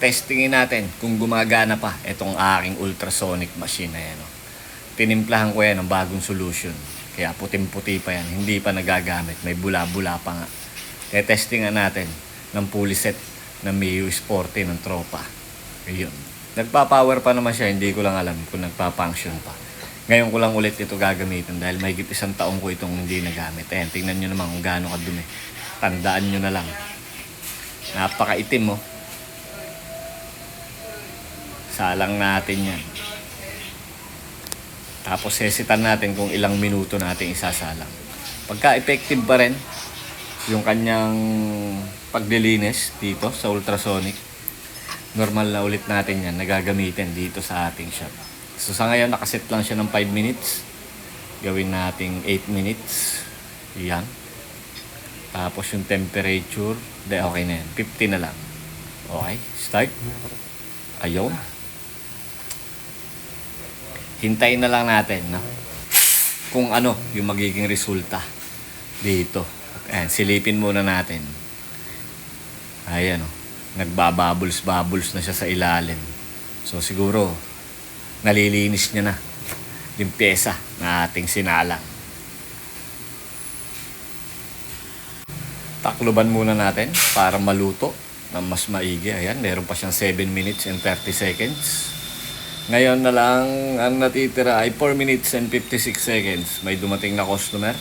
testingin natin kung gumagana pa itong aking ultrasonic machine na yan. oh. Tinimplahan ko yan ng bagong solution. Kaya puting-puti pa yan. Hindi pa nagagamit. May bula-bula pa nga. Kaya testingan natin ng pulley set ng Miu Sporty ng tropa. Ayun. Nagpa-power pa naman siya. Hindi ko lang alam kung nagpa-function pa. Ngayon ko lang ulit ito gagamitin dahil may isang taong ko itong hindi nagamit. Ayan, tingnan nyo naman kung gaano kadumi. Tandaan nyo na lang. Napakaitim mo. Salang natin yan. Tapos sesitan natin kung ilang minuto natin isasalang. Pagka effective pa rin yung kanyang paglilinis dito sa ultrasonic, normal na ulit natin yan nagagamitin dito sa ating shop. So sa ngayon nakaset lang siya ng 5 minutes. Gawin nating 8 minutes. Yan. Tapos yung temperature, de okay na yan. 50 na lang. Okay, start. Ayun. Hintayin na lang natin, no? Kung ano yung magiging resulta dito. Ayan, silipin muna natin. Ayan, oh. Nagbabubbles-bubbles na siya sa ilalim. So siguro, nalilinis niya na yung pyesa na ating sinalang. Takloban muna natin para maluto ng mas maigi. Ayan, meron pa siyang 7 minutes and 30 seconds. Ngayon na lang, ang natitira ay 4 minutes and 56 seconds. May dumating na customer.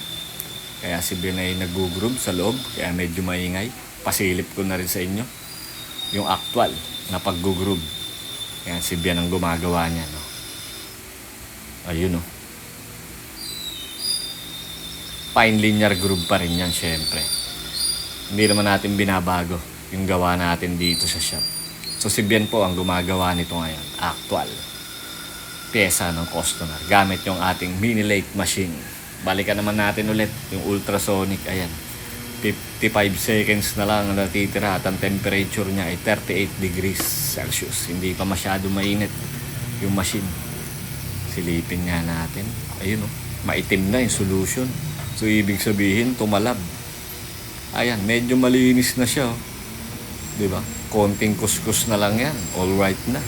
Kaya si Ben ay nag-group sa loob. Kaya medyo maingay. Pasilip ko na rin sa inyo. Yung actual na pag-group. Kaya si Ben ang gumagawa niya. No? Ayun no. Fine linear groove pa rin yan syempre. Hindi naman natin binabago yung gawa natin dito sa shop. So si Bien po ang gumagawa nito ngayon. Actual. Pyesa ng customer. Gamit yung ating mini lathe machine. Balikan naman natin ulit yung ultrasonic. Ayan. 55 seconds na lang ang natitira at ang temperature niya ay 38 degrees Celsius. Hindi pa masyado mainit yung machine. Silipin nga natin. Ayun oh. Maitim na yung solution. So ibig sabihin tumalab. Ayan, medyo malinis na siya. Oh. 'Di ba? Konting kuskus na lang 'yan. All right na.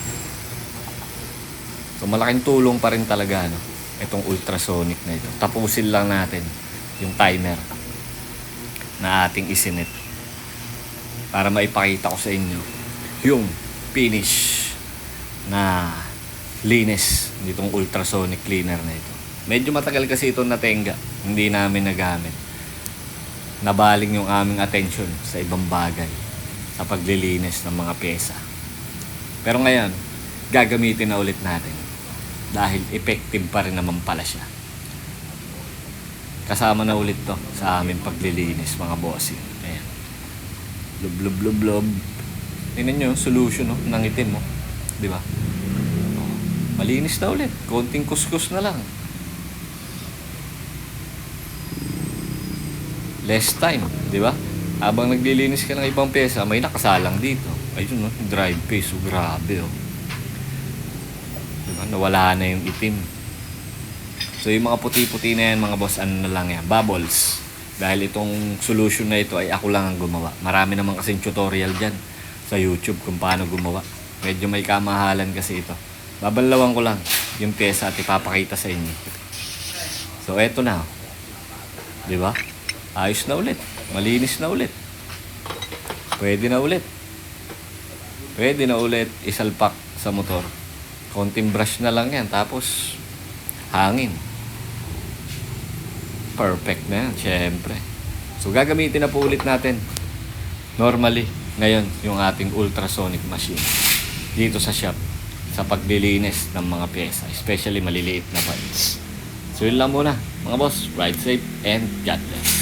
So malaking tulong pa rin talaga no itong ultrasonic na ito. Tapusin lang natin yung timer na ating isinit para maipakita ko sa inyo yung finish na linis nitong ultrasonic cleaner na ito. Medyo matagal kasi ito natenga. Hindi namin nagamit. Nabaling yung aming attention sa ibang bagay sa paglilinis ng mga pyesa. Pero ngayon, gagamitin na ulit natin dahil effective pa rin naman pala siya. Kasama na ulit to sa aming paglilinis mga bossing. Ayan. Lub, lub, lub, lub. Tingnan nyo, solution no, ng itim mo. Di ba? Oh, Malinis na ulit. Konting kuskus na lang. Less time, di ba? Habang naglilinis ka ng ibang pyesa, may nakasalang dito. Ayun, no? drive pace. So, grabe, oh. Diba? Nawala na yung itim. So, yung mga puti-puti na yan, mga boss, ano na lang yan? Bubbles. Dahil itong solution na ito ay ako lang ang gumawa. Marami naman kasing tutorial dyan sa YouTube kung paano gumawa. Medyo may kamahalan kasi ito. Babalawan ko lang yung pyesa at ipapakita sa inyo. So, eto na. Di ba? Ayos na ulit. Malinis na ulit. Pwede na ulit. Pwede na ulit isalpak sa motor. Konting brush na lang yan. Tapos, hangin. Perfect na yan, syempre. So, gagamitin na po ulit natin. Normally, ngayon, yung ating ultrasonic machine. Dito sa shop. Sa paglilinis ng mga pyesa. Especially maliliit na parts. So, yun lang muna. Mga boss, ride safe and God bless.